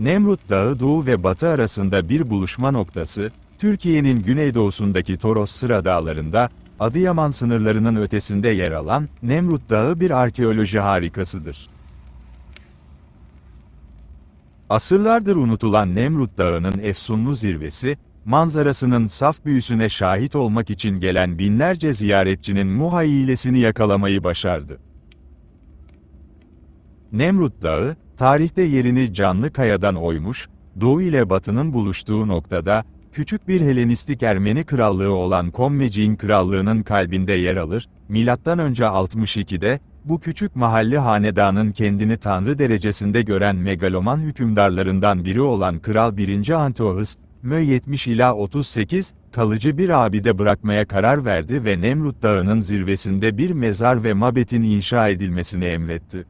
Nemrut Dağı doğu ve batı arasında bir buluşma noktası, Türkiye'nin güneydoğusundaki Toros Sıra Dağları'nda, Adıyaman sınırlarının ötesinde yer alan Nemrut Dağı bir arkeoloji harikasıdır. Asırlardır unutulan Nemrut Dağı'nın efsunlu zirvesi, manzarasının saf büyüsüne şahit olmak için gelen binlerce ziyaretçinin muhayyilesini yakalamayı başardı. Nemrut Dağı, tarihte yerini canlı kayadan oymuş, Doğu ile Batı'nın buluştuğu noktada, küçük bir Helenistik Ermeni krallığı olan Kommecin krallığının kalbinde yer alır, önce 62'de, bu küçük mahalli hanedanın kendini tanrı derecesinde gören megaloman hükümdarlarından biri olan Kral 1. Antiochus, Mö 70 ila 38, kalıcı bir abide bırakmaya karar verdi ve Nemrut Dağı'nın zirvesinde bir mezar ve mabetin inşa edilmesini emretti.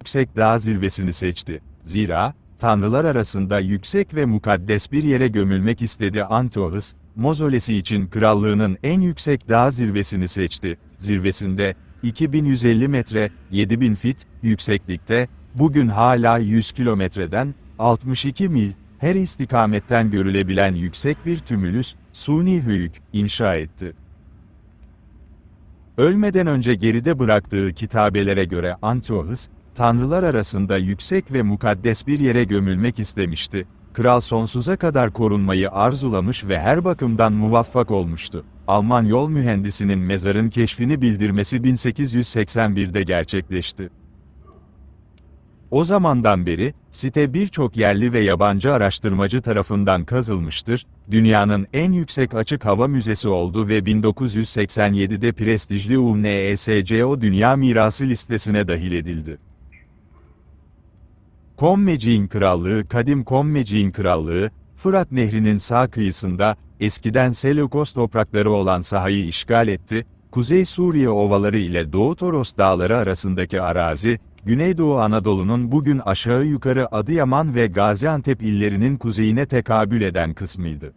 Yüksek Dağ zirvesini seçti. Zira, tanrılar arasında yüksek ve mukaddes bir yere gömülmek istedi Antiochus, mozolesi için krallığının en yüksek dağ zirvesini seçti. Zirvesinde, 2150 metre, 7000 fit, yükseklikte, bugün hala 100 kilometreden, 62 mil, her istikametten görülebilen yüksek bir tümülüs, suni höyük, inşa etti. Ölmeden önce geride bıraktığı kitabelere göre Antiochus, tanrılar arasında yüksek ve mukaddes bir yere gömülmek istemişti. Kral sonsuza kadar korunmayı arzulamış ve her bakımdan muvaffak olmuştu. Alman yol mühendisinin mezarın keşfini bildirmesi 1881'de gerçekleşti. O zamandan beri, site birçok yerli ve yabancı araştırmacı tarafından kazılmıştır, dünyanın en yüksek açık hava müzesi oldu ve 1987'de prestijli UNESCO Dünya Mirası listesine dahil edildi. Kommecin Krallığı Kadim Kommecin Krallığı, Fırat Nehri'nin sağ kıyısında, eskiden Seleukos toprakları olan sahayı işgal etti, Kuzey Suriye ovaları ile Doğu Toros dağları arasındaki arazi, Güneydoğu Anadolu'nun bugün aşağı yukarı Adıyaman ve Gaziantep illerinin kuzeyine tekabül eden kısmıydı.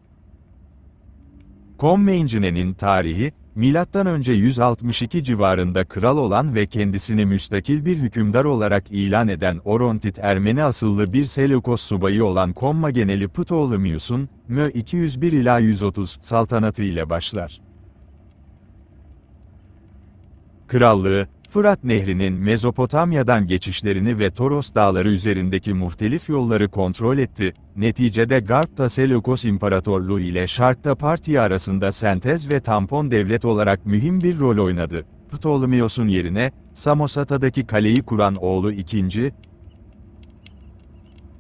Kommencine'nin tarihi, M.Ö. 162 civarında kral olan ve kendisini müstakil bir hükümdar olarak ilan eden Orontit Ermeni asıllı bir Seleukos subayı olan Kommageneli Ptolemius'un, Mö 201 ila 130 saltanatı ile başlar. Krallığı, Fırat Nehri'nin Mezopotamya'dan geçişlerini ve Toros dağları üzerindeki muhtelif yolları kontrol etti. Neticede Garp'ta Seleukos İmparatorluğu ile Şark'ta Partia arasında sentez ve tampon devlet olarak mühim bir rol oynadı. Ptolemios'un yerine, Samosata'daki kaleyi kuran oğlu 2.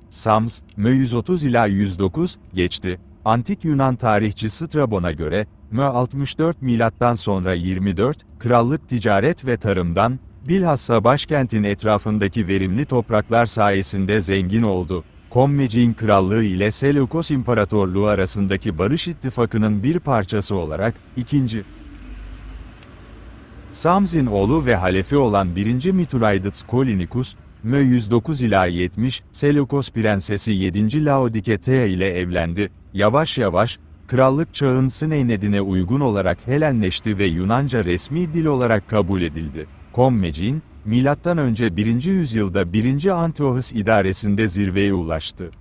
Sams, Mö 130 ila 109, geçti. Antik Yunan tarihçi Strabon'a göre, Mö 64 milattan sonra 24, krallık ticaret ve tarımdan, bilhassa başkentin etrafındaki verimli topraklar sayesinde zengin oldu. Kommecin Krallığı ile Seleukos İmparatorluğu arasındaki barış ittifakının bir parçası olarak, 2. Sams'in oğlu ve halefi olan 1. Mituraides Kolinikus, Mö 109 ila 70, Seleukos Prensesi 7. Laodiketea ile evlendi. Yavaş yavaş, krallık çağın Sineynedine uygun olarak Helenleşti ve Yunanca resmi dil olarak kabul edildi. Kommecin, milattan önce 1. yüzyılda 1. Antiochus idaresinde zirveye ulaştı.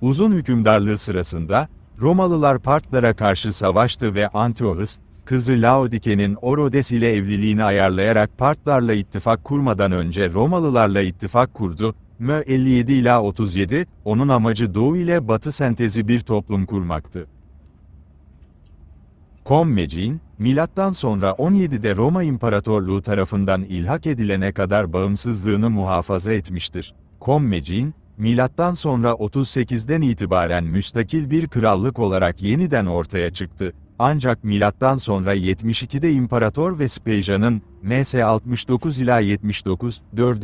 Uzun hükümdarlığı sırasında, Romalılar Partlara karşı savaştı ve Antiochus, kızı Laodike'nin Orodes ile evliliğini ayarlayarak Partlarla ittifak kurmadan önce Romalılarla ittifak kurdu, Mö 57 ila 37, onun amacı Doğu ile Batı sentezi bir toplum kurmaktı. Kommecin, milattan sonra 17'de Roma İmparatorluğu tarafından ilhak edilene kadar bağımsızlığını muhafaza etmiştir. Kommecin, milattan sonra 38'den itibaren müstakil bir krallık olarak yeniden ortaya çıktı. Ancak milattan sonra 72'de İmparator Vespasian'ın MS 69 ila 79 4.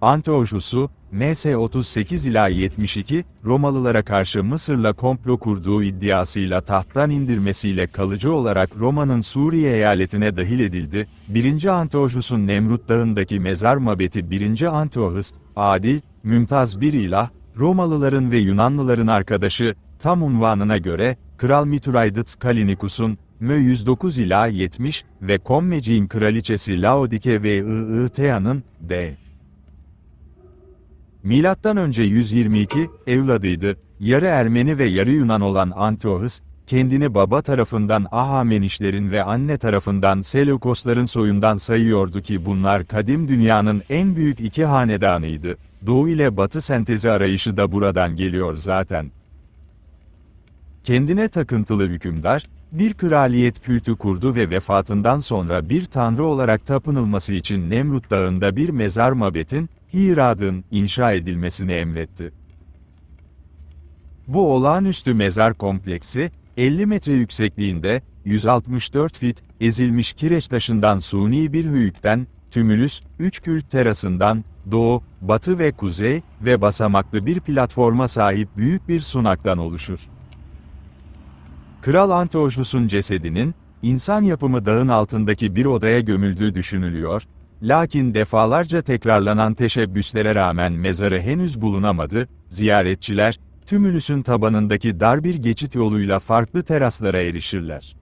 Antiochus'u, MS 38 ila 72, Romalılara karşı Mısır'la komplo kurduğu iddiasıyla tahttan indirmesiyle kalıcı olarak Roma'nın Suriye eyaletine dahil edildi. 1. Antiochus'un Nemrut Dağı'ndaki mezar mabeti 1. Antiochus, adil, mümtaz bir ilah, Romalıların ve Yunanlıların arkadaşı, tam unvanına göre, Kral Mituraides Kalinikus'un, Mö 109 ila 70 ve Kommecin kraliçesi Laodike ve Iıtea'nın, D. Milattan önce 122 evladıydı. Yarı Ermeni ve yarı Yunan olan Antiochus, kendini baba tarafından Ahamenişlerin ve anne tarafından Seleukosların soyundan sayıyordu ki bunlar kadim dünyanın en büyük iki hanedanıydı. Doğu ile batı sentezi arayışı da buradan geliyor zaten. Kendine takıntılı hükümdar, bir kraliyet kültü kurdu ve vefatından sonra bir tanrı olarak tapınılması için Nemrut Dağı'nda bir mezar mabetin, Hirad'ın inşa edilmesini emretti. Bu olağanüstü mezar kompleksi, 50 metre yüksekliğinde, 164 fit, ezilmiş kireç taşından suni bir hüyükten, tümülüs, 3 kült terasından, doğu, batı ve kuzey ve basamaklı bir platforma sahip büyük bir sunaktan oluşur. Kral Antiochus'un cesedinin, insan yapımı dağın altındaki bir odaya gömüldüğü düşünülüyor, lakin defalarca tekrarlanan teşebbüslere rağmen mezarı henüz bulunamadı, ziyaretçiler, tümülüsün tabanındaki dar bir geçit yoluyla farklı teraslara erişirler.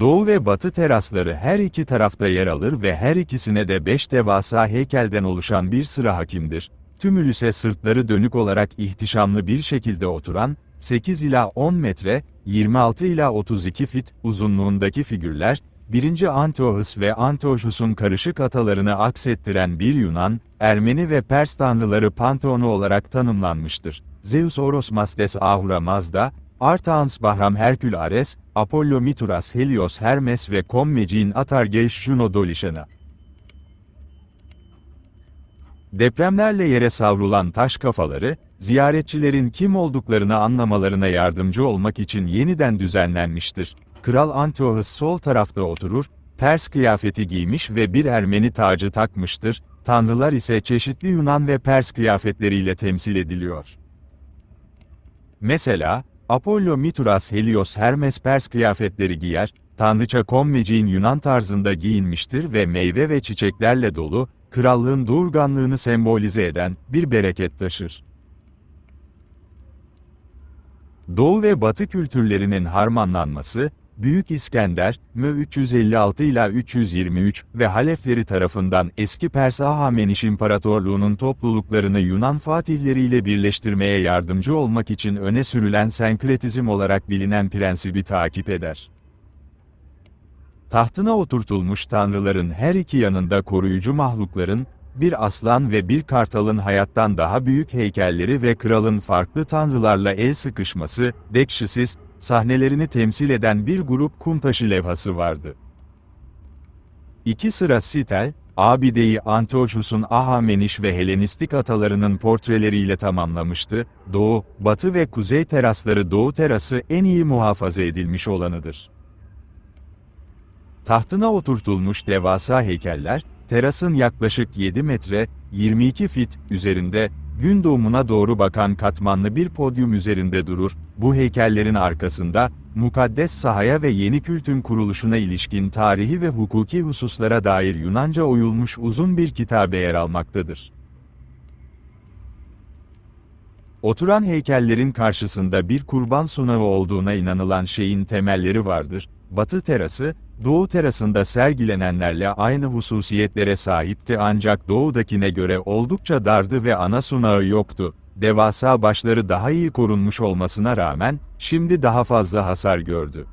Doğu ve batı terasları her iki tarafta yer alır ve her ikisine de beş devasa heykelden oluşan bir sıra hakimdir. Tümülüse sırtları dönük olarak ihtişamlı bir şekilde oturan, 8 ila 10 metre, 26 ila 32 fit uzunluğundaki figürler, 1. Antiochus ve Antiochus'un karışık atalarını aksettiren bir Yunan, Ermeni ve Pers tanrıları panteonu olarak tanımlanmıştır. Zeus Oros Mastes Ahura Mazda, Artaans Bahram Herkül Ares, Apollo Mituras Helios Hermes ve Kommecin Atargeş Juno Dolişana. Depremlerle yere savrulan taş kafaları, ziyaretçilerin kim olduklarını anlamalarına yardımcı olmak için yeniden düzenlenmiştir. Kral Antiochus sol tarafta oturur, Pers kıyafeti giymiş ve bir Ermeni tacı takmıştır, tanrılar ise çeşitli Yunan ve Pers kıyafetleriyle temsil ediliyor. Mesela, Apollo Mituras Helios Hermes Pers kıyafetleri giyer, tanrıça Kommeci'nin Yunan tarzında giyinmiştir ve meyve ve çiçeklerle dolu, krallığın doğurganlığını sembolize eden bir bereket taşır. Doğu ve Batı kültürlerinin harmanlanması, Büyük İskender, Mö 356 ila 323 ve Halefleri tarafından eski Pers Ahameniş İmparatorluğu'nun topluluklarını Yunan fatihleriyle birleştirmeye yardımcı olmak için öne sürülen senkretizm olarak bilinen prensibi takip eder. Tahtına oturtulmuş tanrıların her iki yanında koruyucu mahlukların, bir aslan ve bir kartalın hayattan daha büyük heykelleri ve kralın farklı tanrılarla el sıkışması, Dekşisis, sahnelerini temsil eden bir grup kum taşı levhası vardı. İki sıra sitel, abideyi Antiochus'un Ahameniş ve Helenistik atalarının portreleriyle tamamlamıştı, doğu, batı ve kuzey terasları doğu terası en iyi muhafaza edilmiş olanıdır. Tahtına oturtulmuş devasa heykeller, terasın yaklaşık 7 metre, 22 fit üzerinde, gün doğumuna doğru bakan katmanlı bir podyum üzerinde durur, bu heykellerin arkasında, mukaddes sahaya ve yeni kültün kuruluşuna ilişkin tarihi ve hukuki hususlara dair Yunanca oyulmuş uzun bir kitabe yer almaktadır. Oturan heykellerin karşısında bir kurban sunağı olduğuna inanılan şeyin temelleri vardır. Batı terası, Doğu terasında sergilenenlerle aynı hususiyetlere sahipti ancak doğudakine göre oldukça dardı ve ana sunağı yoktu. Devasa başları daha iyi korunmuş olmasına rağmen, şimdi daha fazla hasar gördü.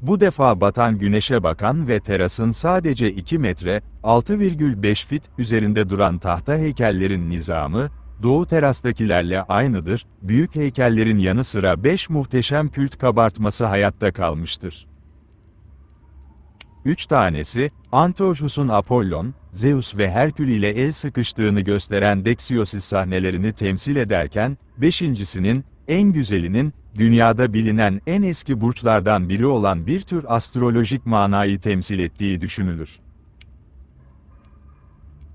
Bu defa batan güneşe bakan ve terasın sadece 2 metre, 6,5 fit üzerinde duran tahta heykellerin nizamı, Doğu terastakilerle aynıdır, büyük heykellerin yanı sıra 5 muhteşem kült kabartması hayatta kalmıştır. Üç tanesi, Antiochus'un Apollon, Zeus ve Herkül ile el sıkıştığını gösteren Dexiosis sahnelerini temsil ederken, beşincisinin, en güzelinin, dünyada bilinen en eski burçlardan biri olan bir tür astrolojik manayı temsil ettiği düşünülür.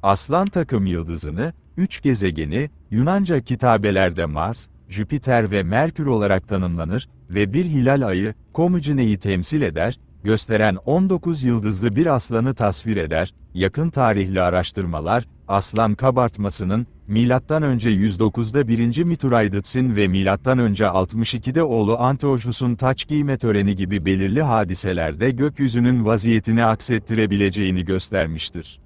Aslan takım yıldızını, üç gezegeni, Yunanca kitabelerde Mars, Jüpiter ve Merkür olarak tanımlanır ve bir hilal ayı, Komucine'yi temsil eder, gösteren 19 yıldızlı bir aslanı tasvir eder, yakın tarihli araştırmalar, aslan kabartmasının, M.Ö. 109'da 1. Mituraydıts'in ve M.Ö. 62'de oğlu Antiochus'un taç giyme töreni gibi belirli hadiselerde gökyüzünün vaziyetini aksettirebileceğini göstermiştir.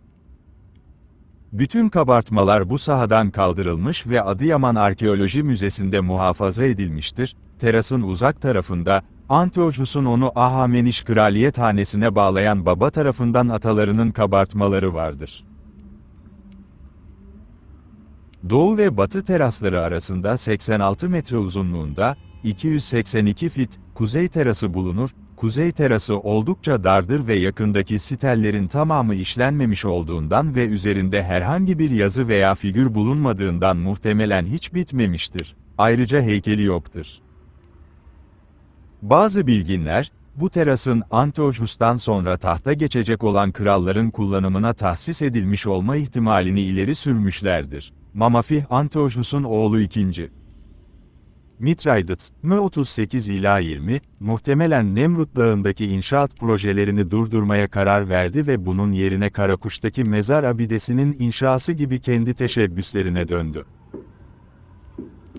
Bütün kabartmalar bu sahadan kaldırılmış ve Adıyaman Arkeoloji Müzesi'nde muhafaza edilmiştir. Terasın uzak tarafında, Antiochus'un onu Ahameniş Kraliyet Hanesi'ne bağlayan baba tarafından atalarının kabartmaları vardır. Doğu ve batı terasları arasında 86 metre uzunluğunda, 282 fit, kuzey terası bulunur, kuzey terası oldukça dardır ve yakındaki sitellerin tamamı işlenmemiş olduğundan ve üzerinde herhangi bir yazı veya figür bulunmadığından muhtemelen hiç bitmemiştir. Ayrıca heykeli yoktur. Bazı bilginler, bu terasın Antiochus'tan sonra tahta geçecek olan kralların kullanımına tahsis edilmiş olma ihtimalini ileri sürmüşlerdir. Mamafih Antiochus'un oğlu 2. Mitraidat, M 38 ila 20, muhtemelen Nemrut Dağı'ndaki inşaat projelerini durdurmaya karar verdi ve bunun yerine Karakuş'taki mezar abidesinin inşası gibi kendi teşebbüslerine döndü.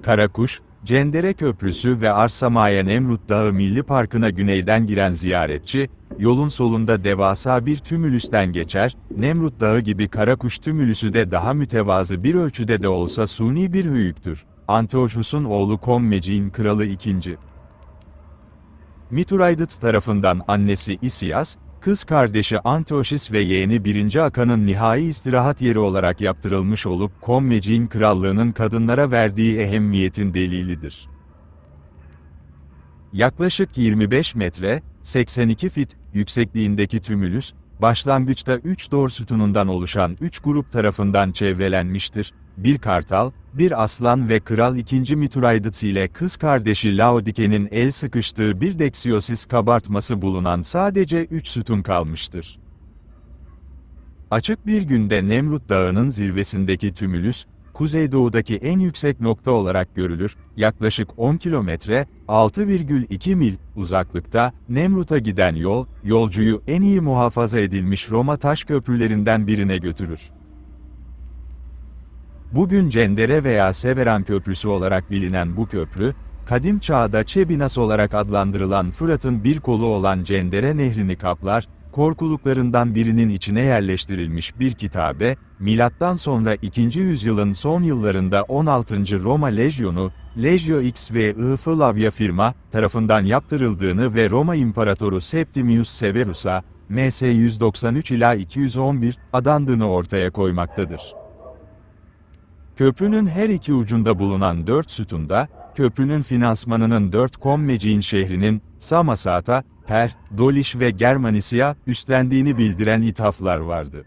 Karakuş, Cendere Köprüsü ve Arsamaya Nemrut Dağı Milli Parkı'na güneyden giren ziyaretçi, yolun solunda devasa bir tümülüsten geçer, Nemrut Dağı gibi Karakuş tümülüsü de daha mütevazı bir ölçüde de olsa suni bir hüyüktür. Antiochus'un oğlu Kommeci'nin kralı 2. Mituraydıt tarafından annesi Isias, kız kardeşi Antiochus ve yeğeni 1. Akan'ın nihai istirahat yeri olarak yaptırılmış olup Kommeci'nin krallığının kadınlara verdiği ehemmiyetin delilidir. Yaklaşık 25 metre, 82 fit, yüksekliğindeki tümülüs, başlangıçta 3 doğru sütunundan oluşan 3 grup tarafından çevrelenmiştir. Bir kartal, bir aslan ve Kral 2. Mituraydıt ile kız kardeşi Laodike'nin el sıkıştığı bir deksiyosis kabartması bulunan sadece 3 sütun kalmıştır. Açık bir günde Nemrut Dağı'nın zirvesindeki tümülüs, kuzeydoğudaki en yüksek nokta olarak görülür, yaklaşık 10 kilometre, 6,2 mil uzaklıkta, Nemrut'a giden yol, yolcuyu en iyi muhafaza edilmiş Roma taş köprülerinden birine götürür. Bugün Cendere veya Severan Köprüsü olarak bilinen bu köprü, kadim çağda Çebinas olarak adlandırılan Fırat'ın bir kolu olan Cendere Nehri'ni kaplar, korkuluklarından birinin içine yerleştirilmiş bir kitabe, milattan sonra 2. yüzyılın son yıllarında 16. Roma Lejyonu, Legio X ve I Flavia firma tarafından yaptırıldığını ve Roma İmparatoru Septimius Severus'a, MS 193 ila 211 adandığını ortaya koymaktadır. Köprünün her iki ucunda bulunan dört sütunda, köprünün finansmanının dört Kommecin şehrinin, Samasata, Per, Doliş ve Germanisya üstlendiğini bildiren ithaflar vardı.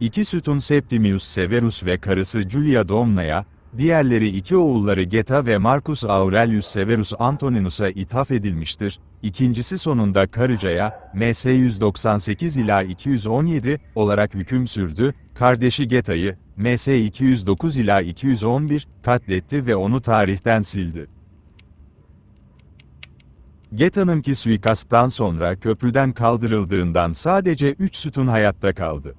İki sütun Septimius Severus ve karısı Julia Domna'ya, diğerleri iki oğulları Geta ve Marcus Aurelius Severus Antoninus'a ithaf edilmiştir. İkincisi sonunda Karıca'ya, MS 198 ila 217 olarak hüküm sürdü, kardeşi Geta'yı, MS 209 ila 211 katletti ve onu tarihten sildi. Geta'nınki suikasttan sonra köprüden kaldırıldığından sadece 3 sütun hayatta kaldı.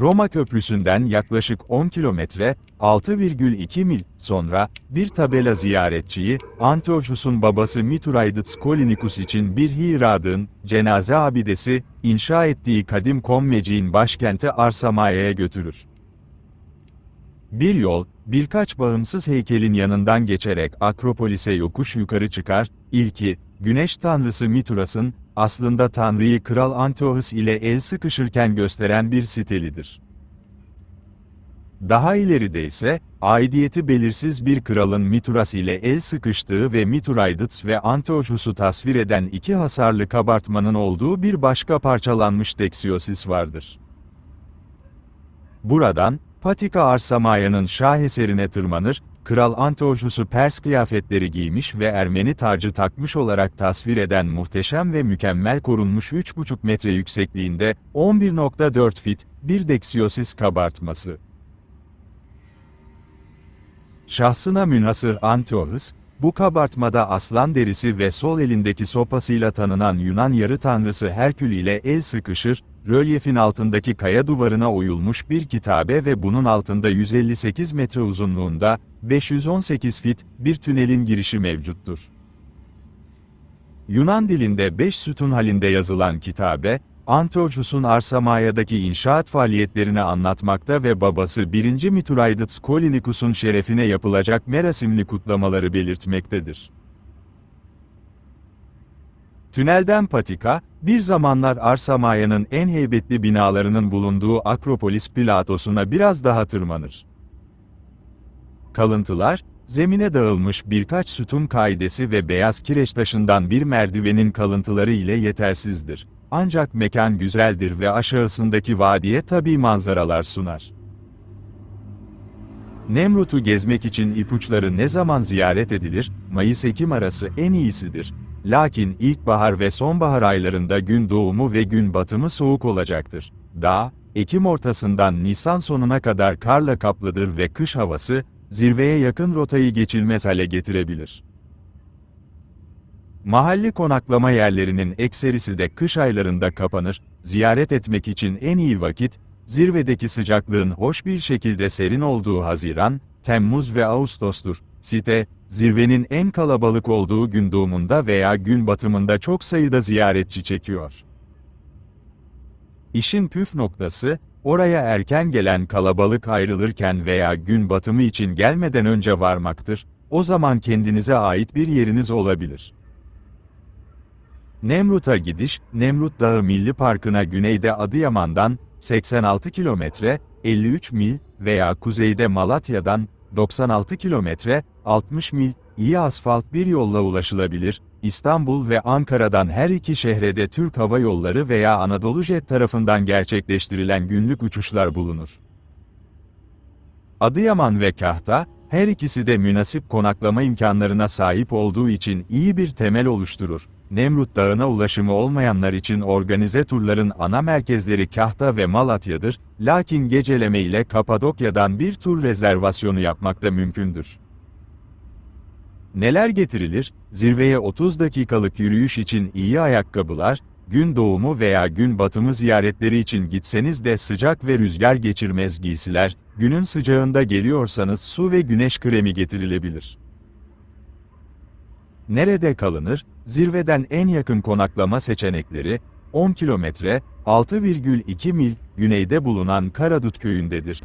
Roma Köprüsü'nden yaklaşık 10 kilometre, 6,2 mil sonra, bir tabela ziyaretçiyi, Antiochus'un babası Mituraydıts Kolinikus için bir hiradın, cenaze abidesi, inşa ettiği kadim Kommeci'nin başkenti Arsamaya'ya götürür. Bir yol, birkaç bağımsız heykelin yanından geçerek Akropolis'e yokuş yukarı çıkar, ilki, güneş tanrısı Mituras'ın, aslında Tanrı'yı Kral Antiochus ile el sıkışırken gösteren bir stilidir. Daha ileride ise, aidiyeti belirsiz bir kralın Mituras ile el sıkıştığı ve Mituraydıts ve Antiochus'u tasvir eden iki hasarlı kabartmanın olduğu bir başka parçalanmış deksiyosis vardır. Buradan, Patika Arsamaya'nın şaheserine tırmanır, Kral Antiochus'u Pers kıyafetleri giymiş ve Ermeni tacı takmış olarak tasvir eden muhteşem ve mükemmel korunmuş 3,5 metre yüksekliğinde, 11.4 fit, bir deksiyosis kabartması. Şahsına münhasır Antiochus, bu kabartmada aslan derisi ve sol elindeki sopasıyla tanınan Yunan yarı tanrısı Herkül ile el sıkışır, rölyefin altındaki kaya duvarına oyulmuş bir kitabe ve bunun altında 158 metre uzunluğunda, 518 fit, bir tünelin girişi mevcuttur. Yunan dilinde beş sütun halinde yazılan kitabe, Antiochus'un Arsamaya'daki inşaat faaliyetlerini anlatmakta ve babası 1. Mituraides Kolinikus'un şerefine yapılacak merasimli kutlamaları belirtmektedir. Tünelden patika, bir zamanlar Arsamaya'nın en heybetli binalarının bulunduğu Akropolis platosuna biraz daha tırmanır. Kalıntılar, zemine dağılmış birkaç sütun kaidesi ve beyaz kireç taşından bir merdivenin kalıntıları ile yetersizdir. Ancak mekan güzeldir ve aşağısındaki vadiye tabi manzaralar sunar. Nemrut'u gezmek için ipuçları ne zaman ziyaret edilir? Mayıs-Ekim arası en iyisidir. Lakin ilkbahar ve sonbahar aylarında gün doğumu ve gün batımı soğuk olacaktır. Dağ, Ekim ortasından Nisan sonuna kadar karla kaplıdır ve kış havası, zirveye yakın rotayı geçilmez hale getirebilir. Mahalli konaklama yerlerinin ekserisi de kış aylarında kapanır, ziyaret etmek için en iyi vakit, zirvedeki sıcaklığın hoş bir şekilde serin olduğu Haziran, Temmuz ve Ağustos'tur. Site, zirvenin en kalabalık olduğu gün doğumunda veya gün batımında çok sayıda ziyaretçi çekiyor. İşin püf noktası, oraya erken gelen kalabalık ayrılırken veya gün batımı için gelmeden önce varmaktır, o zaman kendinize ait bir yeriniz olabilir. Nemrut'a gidiş, Nemrut Dağı Milli Parkı'na güneyde Adıyaman'dan 86 kilometre, 53 mil veya kuzeyde Malatya'dan 96 kilometre, 60 mil, iyi asfalt bir yolla ulaşılabilir. İstanbul ve Ankara'dan her iki şehre de Türk Hava Yolları veya Anadolu Jet tarafından gerçekleştirilen günlük uçuşlar bulunur. Adıyaman ve Kahta, her ikisi de münasip konaklama imkanlarına sahip olduğu için iyi bir temel oluşturur. Nemrut Dağı'na ulaşımı olmayanlar için organize turların ana merkezleri Kahta ve Malatya'dır, lakin geceleme ile Kapadokya'dan bir tur rezervasyonu yapmak da mümkündür. Neler getirilir? Zirveye 30 dakikalık yürüyüş için iyi ayakkabılar, gün doğumu veya gün batımı ziyaretleri için gitseniz de sıcak ve rüzgar geçirmez giysiler, günün sıcağında geliyorsanız su ve güneş kremi getirilebilir. Nerede kalınır? Zirveden en yakın konaklama seçenekleri, 10 kilometre, 6,2 mil, güneyde bulunan Karadut köyündedir.